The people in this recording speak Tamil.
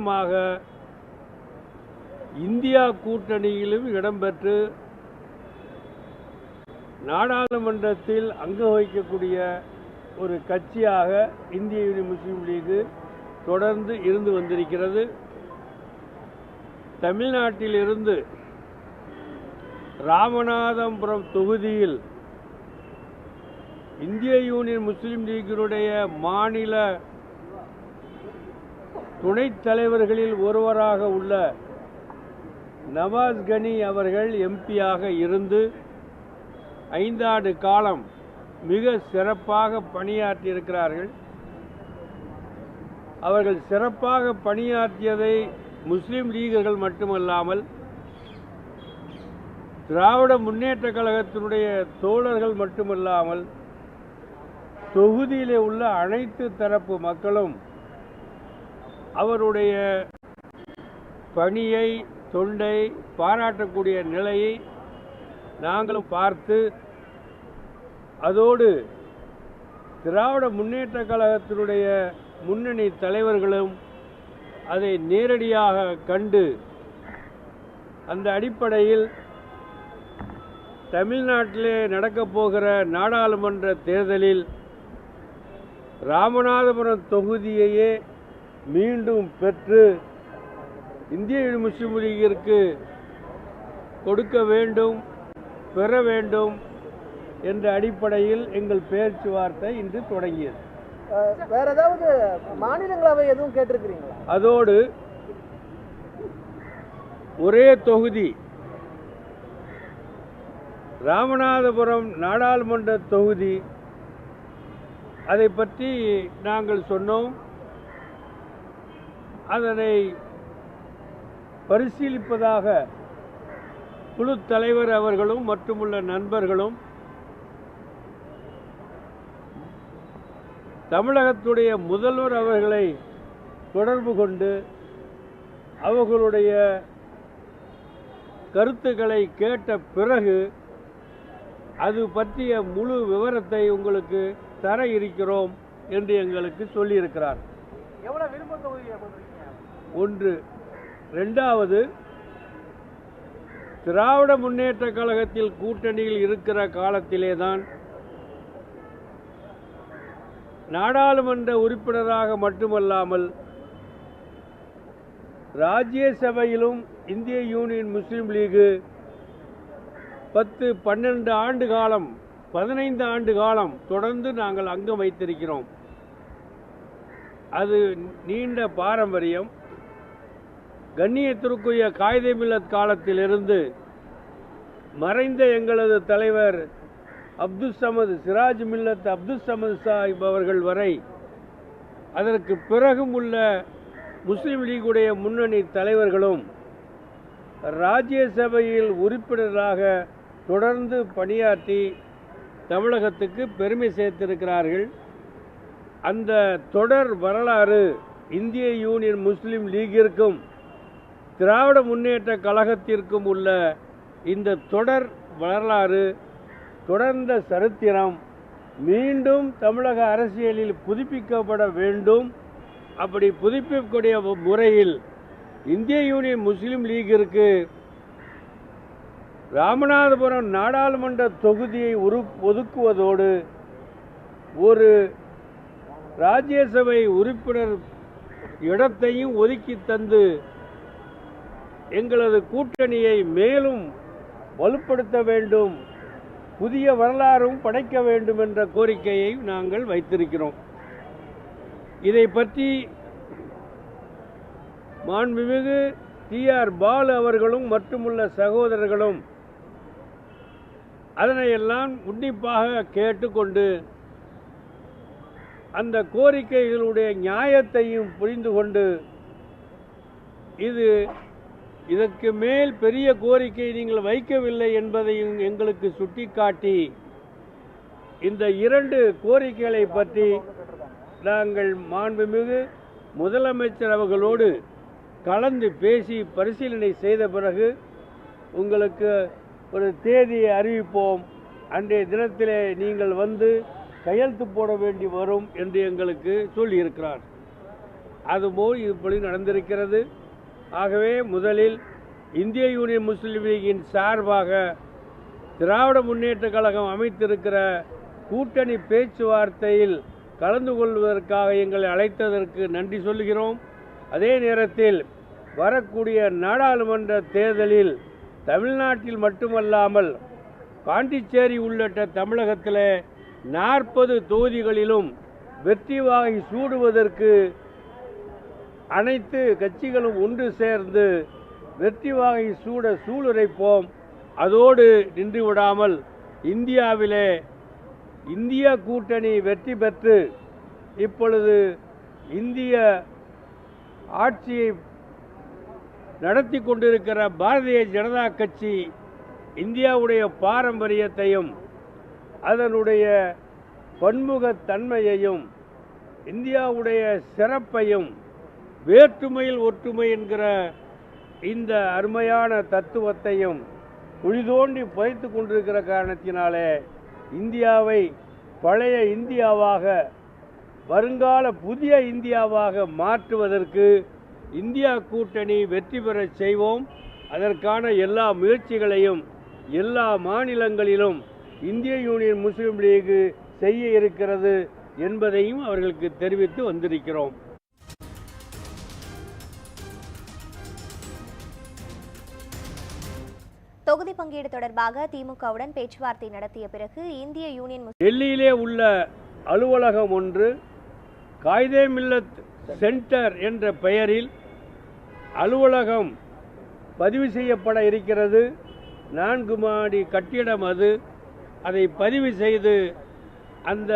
முக்கியமாக இந்தியா கூட்டணியிலும் இடம்பெற்று நாடாளுமன்றத்தில் அங்க வகிக்கக்கூடிய ஒரு கட்சியாக இந்திய யூனியன் முஸ்லீம் லீகு தொடர்ந்து இருந்து வந்திருக்கிறது. தமிழ்நாட்டிலிருந்து ராமநாதபுரம் தொகுதியில் இந்திய யூனியன் முஸ்லீம் லீகினுடைய மாநில துணைத் தலைவர்களில் ஒருவராக உள்ள நவாஸ் கனி அவர்கள் எம்பியாக இருந்து ஐந்தாண்டு காலம் மிக சிறப்பாக பணியாற்றியிருக்கிறார்கள். அவர்கள் சிறப்பாக பணியாற்றியதை முஸ்லீம் லீகர்கள் மட்டுமல்லாமல் திராவிட முன்னேற்ற கழகத்தினுடைய தோழர்கள் மட்டுமல்லாமல் தொகுதியிலே உள்ள அனைத்து தரப்பு மக்களும் அவருடைய பணியை தொண்டை பாராட்டக்கூடிய நிலையை நாங்களும் பார்த்து அதோடு திராவிட முன்னேற்ற கழகத்தினுடைய முன்னணி தலைவர்களும் அதை நேரடியாக கண்டு அந்த அடிப்படையில் தமிழ்நாட்டிலே நடக்கப் போகிற நாடாளுமன்ற தேர்தலில் ராமநாதபுரம் தொகுதியையே மீண்டும் பெற்று இந்திய முஸ்லிம் லீகிற்கு கொடுக்க வேண்டும் பெற வேண்டும் என்ற அடிப்படையில் எங்கள் பேச்சுவார்த்தை இன்று தொடங்கியது. வேற ஏதாவது மாநிலங்களவை எதுவும் கேட்டிருக்கிறீங்களா? அதோடு ஒரே தொகுதி ராமநாதபுரம் நாடாளுமன்ற தொகுதி அதை பற்றி நாங்கள் சொன்னோம். அதனை பரிசீலிப்பதாக குழு தலைவர் அவர்களும் மற்றுமுள்ள நண்பர்களும் தமிழகத்துடைய முதல்வர் அவர்களை தொடர்பு கொண்டு அவர்களுடைய கருத்துக்களை கேட்ட பிறகு அது பற்றிய முழு விவரத்தை உங்களுக்கு தர இருக்கிறோம் என்று எங்களுக்கு சொல்லியிருக்கிறார். எவ்வளோ விரும்ப தொகுதியை ஒன்று. ரெண்டாவது திராவிட முன்னேற்ற கழகத்தில் கூட்டணியில் இருக்கிற காலத்திலே தான் நாடாளுமன்ற உறுப்பினராக மட்டுமல்லாமல் ராஜ்யசபையிலும் இந்திய யூனியன் முஸ்லீம் லீகு பத்து பன்னெண்டு ஆண்டு காலம் பதினைந்து ஆண்டு காலம் தொடர்ந்து நாங்கள் அங்கம் வைத்திருக்கிறோம். அது நீண்ட பாரம்பரியம். கண்ணியத்திற்குரிய காயிதே மில்லத் காலத்திலிருந்து மறைந்த எங்களது தலைவர் அப்துல் சமது சிராஜ் மில்லத் அப்துல் சமது சாஹிப் அவர்கள் வரை அதற்கு பிறகும் உள்ள முஸ்லீம் லீகுடைய முன்னணி தலைவர்களும் ராஜ்யசபையில் உறுப்பினராக தொடர்ந்து பணியாற்றி தமிழகத்துக்கு பெருமை சேர்த்திருக்கிறார்கள். அந்த தொடர் வரலாறு இந்திய யூனியன் முஸ்லீம் லீகிற்கும் திராவிட முன்னேற்ற கழகத்திற்கும் உள்ள இந்த தொடர் வரலாறு தொடர்ந்த சரித்திரம் மீண்டும் தமிழக அரசியலில் புதுப்பிக்கப்பட வேண்டும். அப்படி புதுப்பிக்கக்கூடிய முறையில் இந்திய யூனியன் முஸ்லீம் லீகிற்கு ராமநாதபுரம் நாடாளுமன்ற தொகுதியை உரு ஒதுக்குவதோடு ஒரு ராஜ்யசபை உறுப்பினர் இடத்தையும் ஒதுக்கி தந்து எங்களது கூட்டணியை மேலும் வலுப்படுத்த வேண்டும் புதிய வரலாறும் படைக்க வேண்டும் என்ற கோரிக்கையை நாங்கள் வைத்திருக்கிறோம். இதை பற்றி மாண்புமிகு டி ஆர் பாலு அவர்களும் மட்டுமுள்ள சகோதரர்களும் அதனையெல்லாம் உன்னிப்பாக கேட்டுக்கொண்டு அந்த கோரிக்கைகளுடைய நியாயத்தையும் புரிந்து கொண்டு இது இதற்கு மேல் பெரிய கோரிக்கை நீங்கள் வைக்கவில்லை என்பதையும் எங்களுக்கு சுட்டிக்காட்டி இந்த இரண்டு கோரிக்கைகளை பற்றி நாங்கள் மாண்புமிகு முதலமைச்சர் அவர்களோடு கலந்து பேசி பரிசீலனை செய்த பிறகு உங்களுக்கு ஒரு தேதியை அறிவிப்போம். அன்றைய தினத்திலே நீங்கள் வந்து கையெழுத்து போட வேண்டி வரும் என்று எங்களுக்கு சொல்லியிருக்கிறார். அதுபோல் இப்படி நடந்திருக்கிறது. ஆகவே முதலில் இந்திய யூனியன் முஸ்லீம் லீகின் சார்பாக திராவிட முன்னேற்ற கழகம் அமைத்திருக்கிற கூட்டணி பேச்சுவார்த்தையில் கலந்து கொள்வதற்காக எங்களை அழைத்ததற்கு நன்றி சொல்கிறோம் அதே நேரத்தில் வரக்கூடிய நாடாளுமன்ற தேர்தலில் தமிழ்நாட்டில் மட்டுமல்லாமல் பாண்டிச்சேரி உள்ளிட்ட தமிழகத்தில் நாற்பது தொகுதிகளிலும் வெற்றி வாகை சூடுவதற்கு அனைத்து கட்சிகளும் ஒன்று சேர்ந்து வெற்றி வாகை சூட சூளுரைப்போம். அதோடு நின்று விடாமல் இந்தியாவிலே இந்திய கூட்டணி வெற்றி பெற்று இப்பொழுது இந்திய ஆட்சியை நடத்தி கொண்டிருக்கிற பாரதிய ஜனதா கட்சி இந்தியாவுடைய பாரம்பரியத்தையும் அதனுடைய பன்முகத்தன்மையையும் இந்தியாவுடைய சிறப்பையும் வேற்றுமையில் ஒற்றுமை என்கிற இந்த அருமையான தத்துவத்தையும் குழிதோண்டி புதைத்து கொண்டிருக்கிற காரணத்தினாலே இந்தியாவை பழைய இந்தியாவாக வருங்கால புதிய இந்தியாவாக மாற்றுவதற்கு இந்தியா கூட்டணி வெற்றி பெறச் செய்வோம். அதற்கான எல்லா முயற்சிகளையும் எல்லா மாநிலங்களிலும் இந்திய யூனியன் முஸ்லீம் லீகு செய்ய இருக்கிறது என்பதையும் அவர்களுக்கு தெரிவித்து வந்திருக்கிறோம். தொகுதி பங்கீடு தொடர்பாக திமுகவுடன் பேச்சுவார்த்தை நடத்திய பிறகு இந்திய யூனியன் டெல்லியிலே உள்ள அலுவலகம் ஒன்று காய்தே மில்லத் சென்டர் என்ற பெயரில் அலுவலகம் பதிவு செய்யப்பட இருக்கிறது. நான்கு மாடி கட்டிடம் அது. அதை பதிவு செய்து அந்த